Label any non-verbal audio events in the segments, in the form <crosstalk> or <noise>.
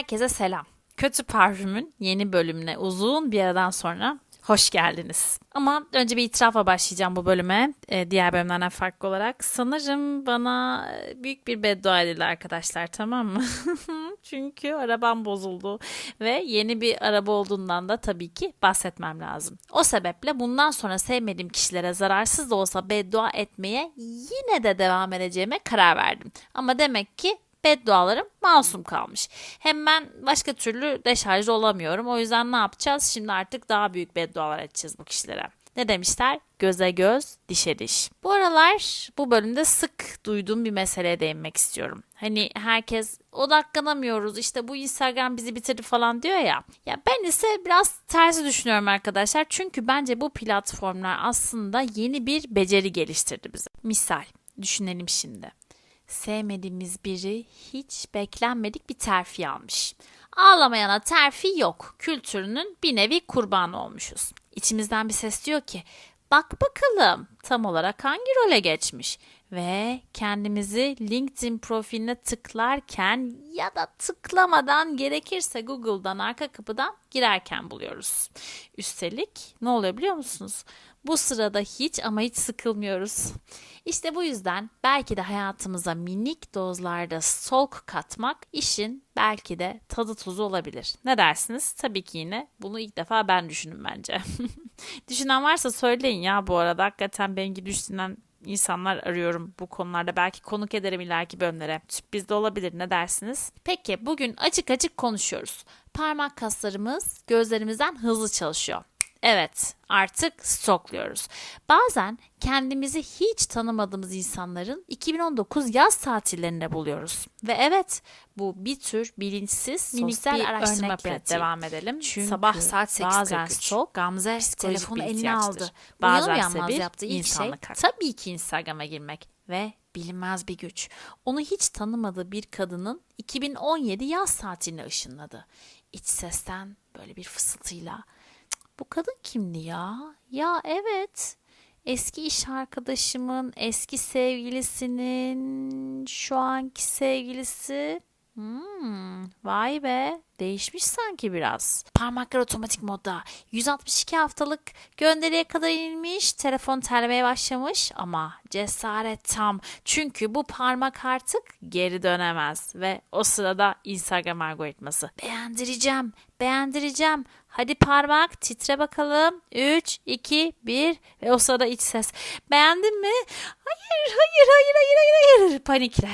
Herkese selam. Kötü Parfüm'ün yeni bölümüne uzun bir aradan sonra hoş geldiniz. Ama önce bir itirafla başlayacağım bu bölüme. Ee, diğer bölümlerden farklı olarak. Sanırım bana e, büyük bir beddua edildi arkadaşlar tamam mı? <laughs> Çünkü arabam bozuldu ve yeni bir araba olduğundan da tabii ki bahsetmem lazım. O sebeple bundan sonra sevmediğim kişilere zararsız da olsa beddua etmeye yine de devam edeceğime karar verdim. Ama demek ki beddualarım masum kalmış. Hem ben başka türlü deşarj olamıyorum. O yüzden ne yapacağız? Şimdi artık daha büyük beddualar edeceğiz bu kişilere. Ne demişler? Göze göz, dişe diş. Bu aralar bu bölümde sık duyduğum bir meseleye değinmek istiyorum. Hani herkes odaklanamıyoruz işte bu Instagram bizi bitirdi falan diyor ya. Ya ben ise biraz tersi düşünüyorum arkadaşlar. Çünkü bence bu platformlar aslında yeni bir beceri geliştirdi bize. Misal düşünelim şimdi sevmediğimiz biri hiç beklenmedik bir terfi almış. Ağlamayana terfi yok. Kültürünün bir nevi kurbanı olmuşuz. İçimizden bir ses diyor ki bak bakalım tam olarak hangi role geçmiş ve kendimizi LinkedIn profiline tıklarken ya da tıklamadan gerekirse Google'dan arka kapıdan girerken buluyoruz. Üstelik ne oluyor biliyor musunuz? Bu sırada hiç ama hiç sıkılmıyoruz. İşte bu yüzden belki de hayatımıza minik dozlarda solk katmak işin belki de tadı tuzu olabilir. Ne dersiniz? Tabii ki yine bunu ilk defa ben düşündüm bence. <laughs> Düşünen varsa söyleyin ya bu arada. Hakikaten benim gibi düşünen insanlar arıyorum bu konularda. Belki konuk ederim ileriki bölümlere. Sürpriz de olabilir ne dersiniz? Peki bugün açık açık konuşuyoruz. Parmak kaslarımız gözlerimizden hızlı çalışıyor. Evet, artık stokluyoruz. Bazen kendimizi hiç tanımadığımız insanların 2019 yaz tatillerinde buluyoruz. Ve evet, bu bir tür bilinçsiz Minik sosyal bir araştırma pratiği. devam edelim. Çünkü Sabah saat 8.43. bazen stok Gamze telefonu eline aldı. Bazen bir yaptığı ilk şey hakkı. Tabii ki Instagram'a girmek ve bilinmez bir güç. Onu hiç tanımadığı bir kadının 2017 yaz tatiline ışınladı. İç sesten böyle bir fısıltıyla "Cık, bu kadın kimdi ya? Ya evet. Eski iş arkadaşımın eski sevgilisinin şu anki sevgilisi. Hmm, vay be. Değişmiş sanki biraz. Parmaklar otomatik modda. 162 haftalık gönderiye kadar inilmiş. Telefon terlemeye başlamış ama cesaret tam. Çünkü bu parmak artık geri dönemez. Ve o sırada Instagram algoritması. Beğendireceğim, beğendireceğim. Hadi parmak titre bakalım. 3, 2, 1 ve o sırada iç ses. Beğendin mi? Hayır, hayır, hayır, hayır, hayır, hayır. Panikle.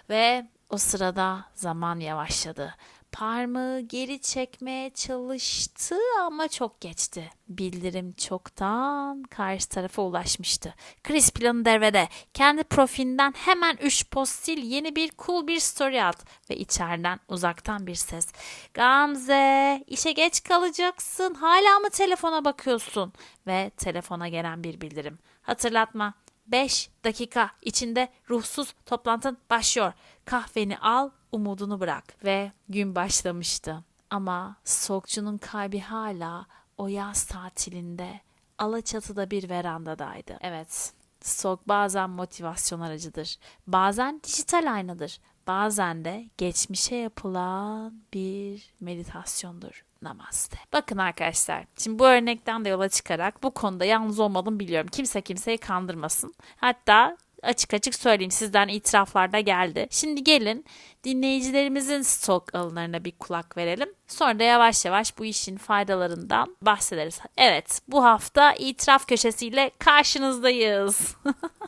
<laughs> ve o sırada zaman yavaşladı. Parmağı geri çekmeye çalıştı ama çok geçti. Bildirim çoktan karşı tarafa ulaşmıştı. Chris planı devrede. Kendi profilinden hemen 3 post sil yeni bir cool bir story at. Ve içeriden uzaktan bir ses. Gamze işe geç kalacaksın. Hala mı telefona bakıyorsun? Ve telefona gelen bir bildirim. Hatırlatma. 5 dakika içinde ruhsuz toplantın başlıyor. Kahveni al, umudunu bırak. Ve gün başlamıştı. Ama Sokçu'nun kalbi hala o yaz tatilinde Alaçatı'da bir verandadaydı. Evet, Sok bazen motivasyon aracıdır. Bazen dijital aynadır. Bazen de geçmişe yapılan bir meditasyondur. Namaste. Bakın arkadaşlar, şimdi bu örnekten de yola çıkarak bu konuda yalnız olmadım biliyorum. Kimse kimseyi kandırmasın. Hatta açık açık söyleyeyim sizden itiraflar da geldi. Şimdi gelin dinleyicilerimizin stok alanlarına bir kulak verelim. Sonra da yavaş yavaş bu işin faydalarından bahsederiz. Evet bu hafta itiraf köşesiyle karşınızdayız.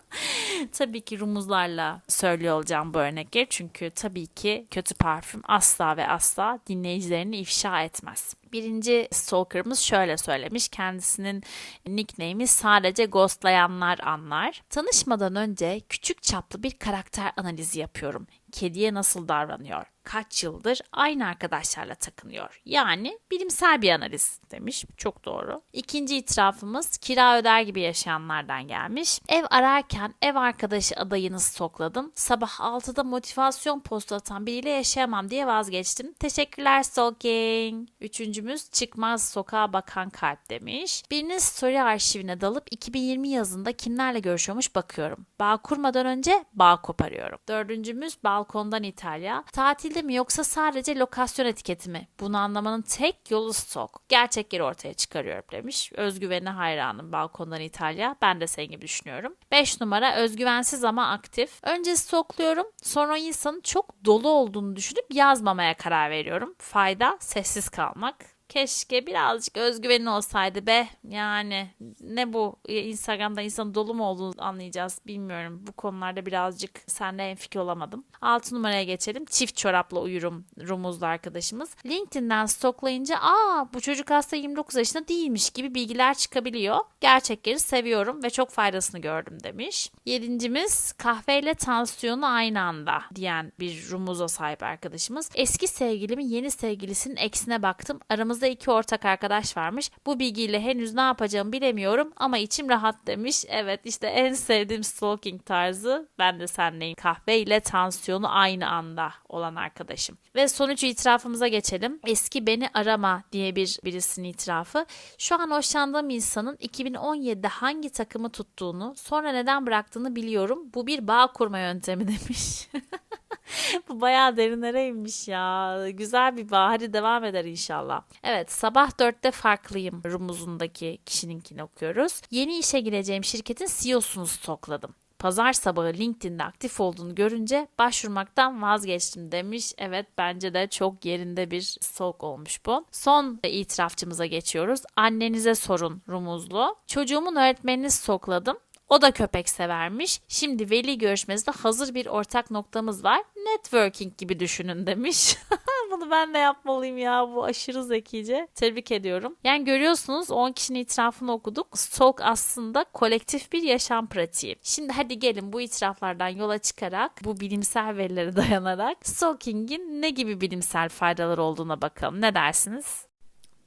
<laughs> tabii ki rumuzlarla söylüyor olacağım bu örnekleri. Çünkü tabii ki kötü parfüm asla ve asla dinleyicilerini ifşa etmez. Birinci stalker'ımız şöyle söylemiş. Kendisinin nickname'i sadece ghostlayanlar anlar. Tanışmadan önce küçük çaplı bir karakter analizi yapıyorum. Kediye nasıl davranıyor? Kaç yıldır aynı arkadaşlarla takınıyor? Yani bilimsel bir analiz demiş. Çok doğru. İkinci itirafımız kira öder gibi yaşayanlardan gelmiş. Ev ararken ev arkadaşı adayını stokladım. Sabah 6'da motivasyon postu atan biriyle yaşayamam diye vazgeçtim. Teşekkürler stalking. Üçüncümüz çıkmaz sokağa bakan kalp demiş. Birinin story arşivine dalıp 2020 yazında kimlerle görüşüyormuş bakıyorum. Bağ kurmadan önce bağ koparıyorum. Dördüncümüz balkondan İtalya. Tatil şekilde mi yoksa sadece lokasyon etiketi mi? Bunu anlamanın tek yolu stok. Gerçek yeri ortaya çıkarıyorum demiş. Özgüvenine hayranım balkondan İtalya. Ben de senin gibi düşünüyorum. 5 numara özgüvensiz ama aktif. Önce stokluyorum. Sonra insanın çok dolu olduğunu düşünüp yazmamaya karar veriyorum. Fayda sessiz kalmak. Keşke birazcık özgüvenin olsaydı be. Yani ne bu Instagram'da insan dolu mu olduğunu anlayacağız bilmiyorum. Bu konularda birazcık senle enfikir olamadım. 6 numaraya geçelim. Çift çorapla uyurum rumuzlu arkadaşımız. LinkedIn'den stoklayınca aa bu çocuk aslında 29 yaşında değilmiş gibi bilgiler çıkabiliyor. Gerçekleri seviyorum ve çok faydasını gördüm demiş. Yedincimiz kahveyle tansiyonu aynı anda diyen bir rumuza sahip arkadaşımız. Eski sevgilimin yeni sevgilisinin eksine baktım. Aramızda iki ortak arkadaş varmış. Bu bilgiyle henüz ne yapacağımı bilemiyorum ama içim rahat demiş. Evet işte en sevdiğim stalking tarzı ben de senleyim. Kahve ile tansiyonu aynı anda olan arkadaşım. Ve sonuç itirafımıza geçelim. Eski beni arama diye bir birisinin itirafı. Şu an hoşlandığım insanın 2017'de hangi takımı tuttuğunu, sonra neden bıraktığını biliyorum. Bu bir bağ kurma yöntemi demiş. <laughs> <laughs> Bu bayağı derinlere inmiş ya. Güzel bir bağ. Hadi devam eder inşallah. Evet sabah dörtte farklıyım rumuzundaki kişininkini okuyoruz. Yeni işe gireceğim şirketin CEO'sunu stokladım. Pazar sabahı LinkedIn'de aktif olduğunu görünce başvurmaktan vazgeçtim demiş. Evet bence de çok yerinde bir stalk olmuş bu. Son itirafçımıza geçiyoruz. Annenize sorun rumuzlu. Çocuğumun öğretmenini stalkladım. O da köpek severmiş. Şimdi veli görüşmesinde hazır bir ortak noktamız var. Networking gibi düşünün demiş. <laughs> Bunu ben de yapmalıyım ya. Bu aşırı zekice. Tebrik ediyorum. Yani görüyorsunuz 10 kişinin itirafını okuduk. Stalk aslında kolektif bir yaşam pratiği. Şimdi hadi gelin bu itiraflardan yola çıkarak bu bilimsel verilere <laughs> dayanarak stalking'in ne gibi bilimsel faydaları olduğuna bakalım. Ne dersiniz?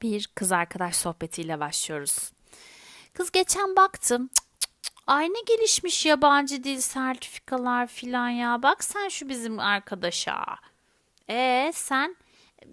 Bir kız arkadaş sohbetiyle başlıyoruz. Kız geçen baktım. Cık, Ay ne gelişmiş yabancı dil sertifikalar filan ya. Bak sen şu bizim arkadaşa. E sen?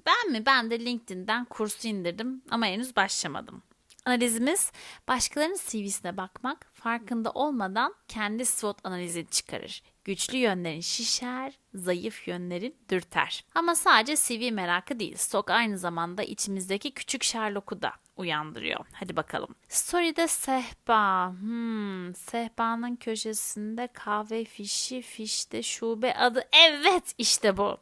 Ben mi? Ben de LinkedIn'den kursu indirdim ama henüz başlamadım. Analizimiz başkalarının CV'sine bakmak, farkında olmadan kendi SWOT analizini çıkarır. Güçlü yönlerin şişer, zayıf yönlerin dürter. Ama sadece CV merakı değil, stok aynı zamanda içimizdeki küçük Sherlock'u da uyandırıyor. Hadi bakalım. Story'de sehpa. Hmm, sehpanın köşesinde kahve fişi, fişte şube adı. Evet işte bu.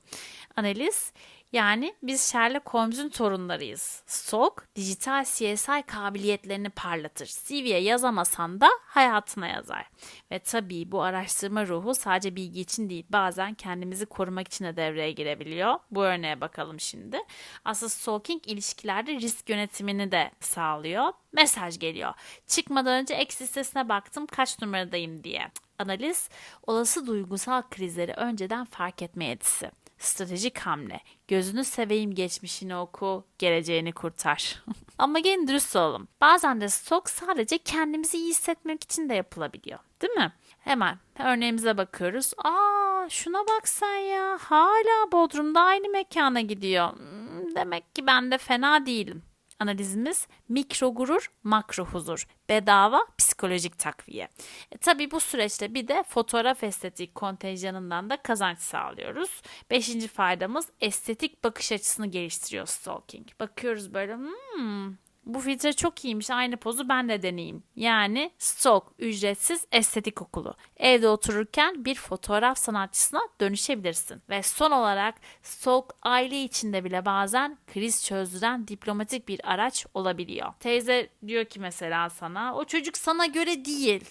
Analiz yani biz Sherlock Holmes'un torunlarıyız. Stok, dijital CSI kabiliyetlerini parlatır. CV'ye yazamasan da hayatına yazar. Ve tabii bu araştırma ruhu sadece bilgi için değil, bazen kendimizi korumak için de devreye girebiliyor. Bu örneğe bakalım şimdi. Aslında stalking ilişkilerde risk yönetimini de sağlıyor. Mesaj geliyor. Çıkmadan önce ex listesine baktım kaç numaradayım diye. Analiz, olası duygusal krizleri önceden fark etme yetisi. Stratejik hamle. Gözünü seveyim geçmişini oku, geleceğini kurtar. <laughs> Ama gelin dürüst olalım. Bazen de stok sadece kendimizi iyi hissetmek için de yapılabiliyor. Değil mi? Hemen örneğimize bakıyoruz. Aa şuna bak sen ya. Hala Bodrum'da aynı mekana gidiyor. Hmm, demek ki ben de fena değilim analizimiz mikro gurur, makro huzur, bedava psikolojik takviye. E, tabii bu süreçte bir de fotoğraf estetik kontenjanından da kazanç sağlıyoruz. Beşinci faydamız estetik bakış açısını geliştiriyor stalking. Bakıyoruz böyle hmm, bu filtre çok iyiymiş. Aynı pozu ben de deneyeyim. Yani stok ücretsiz estetik okulu. Evde otururken bir fotoğraf sanatçısına dönüşebilirsin. Ve son olarak stok aile içinde bile bazen kriz çözdüren diplomatik bir araç olabiliyor. Teyze diyor ki mesela sana o çocuk sana göre değil.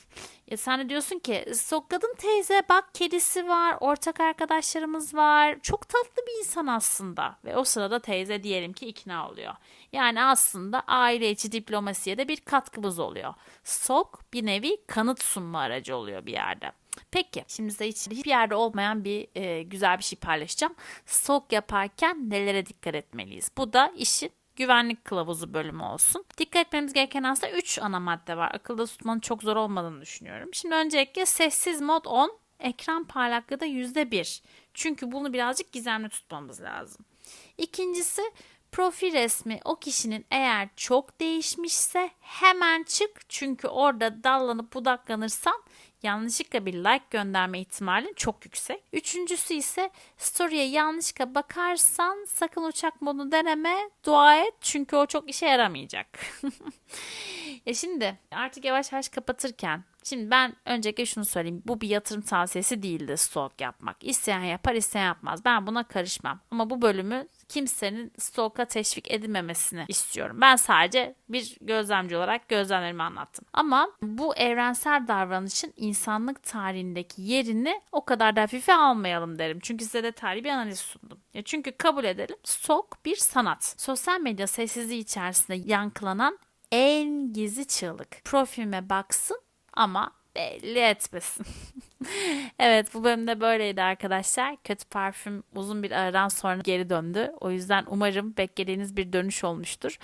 Ya sen de diyorsun ki sok kadın teyze bak kedisi var, ortak arkadaşlarımız var. Çok tatlı bir insan aslında. Ve o sırada teyze diyelim ki ikna oluyor. Yani aslında aile içi diplomasiye de bir katkımız oluyor. Sok bir nevi kanıt sunma aracı oluyor bir yerde. Peki şimdi size hiç, hiçbir yerde olmayan bir e, güzel bir şey paylaşacağım. Sok yaparken nelere dikkat etmeliyiz? Bu da işin güvenlik kılavuzu bölümü olsun. Dikkat etmemiz gereken aslında 3 ana madde var. Akılda tutmanın çok zor olmadığını düşünüyorum. Şimdi öncelikle sessiz mod 10, ekran parlaklığı da %1. Çünkü bunu birazcık gizemli tutmamız lazım. İkincisi Profil resmi o kişinin eğer çok değişmişse hemen çık. Çünkü orada dallanıp budaklanırsan yanlışlıkla bir like gönderme ihtimalin çok yüksek. Üçüncüsü ise story'e yanlışlıkla bakarsan sakın uçak modunu deneme, dua et çünkü o çok işe yaramayacak. <laughs> ya şimdi artık yavaş yavaş kapatırken Şimdi ben öncelikle şunu söyleyeyim. Bu bir yatırım tavsiyesi değildi stalk yapmak. İsteyen yapar, isteyen yapmaz. Ben buna karışmam. Ama bu bölümü kimsenin stalk'a teşvik edilmemesini istiyorum. Ben sadece bir gözlemci olarak gözlemlerimi anlattım. Ama bu evrensel davranışın insanlık tarihindeki yerini o kadar da hafife almayalım derim. Çünkü size de tarihi bir analiz sundum. Ya çünkü kabul edelim stalk bir sanat. Sosyal medya sessizliği içerisinde yankılanan en gizli çığlık. Profilime baksın ama belli etmesin. <laughs> evet bu bölümde böyleydi arkadaşlar. Kötü parfüm uzun bir aradan sonra geri döndü. O yüzden umarım beklediğiniz bir dönüş olmuştur.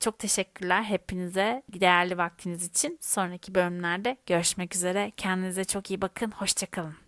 Çok teşekkürler hepinize değerli vaktiniz için. Sonraki bölümlerde görüşmek üzere. Kendinize çok iyi bakın. Hoşçakalın.